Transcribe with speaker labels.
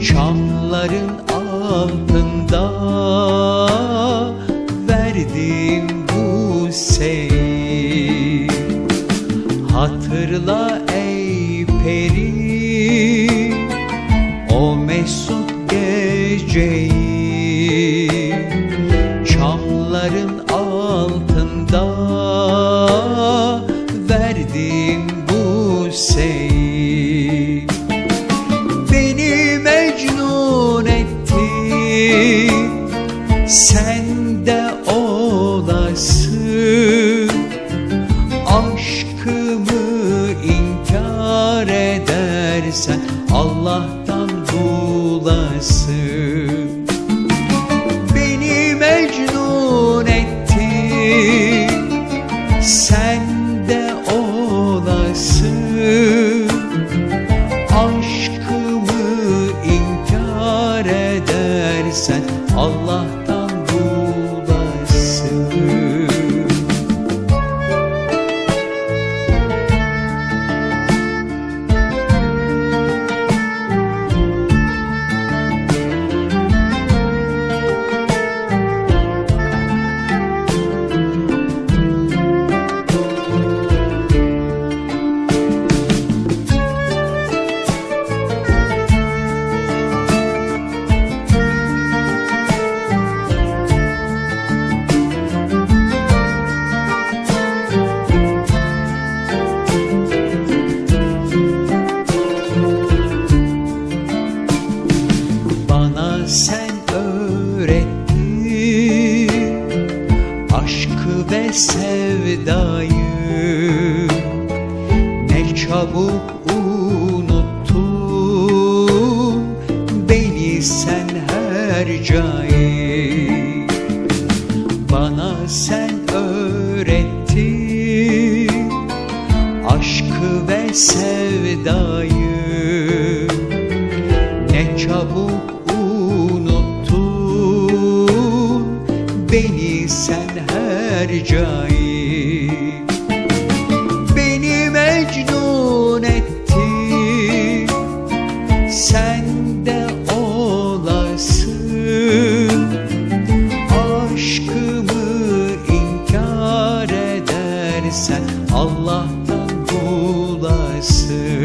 Speaker 1: Çamların altında verdim bu sey Hatırla ey peri o mesut geceyi. Çamların altında edersen Allah'tan bulasın sevdayı Ne çabuk unuttun beni sen her cayı Bana sen öğrettin. Aşkı ve sevdayı ne çabuk unuttun beni sen mercai Beni mecnun etti. Sen de olasın. Aşkımı inkar edersen Allah'tan bulasın.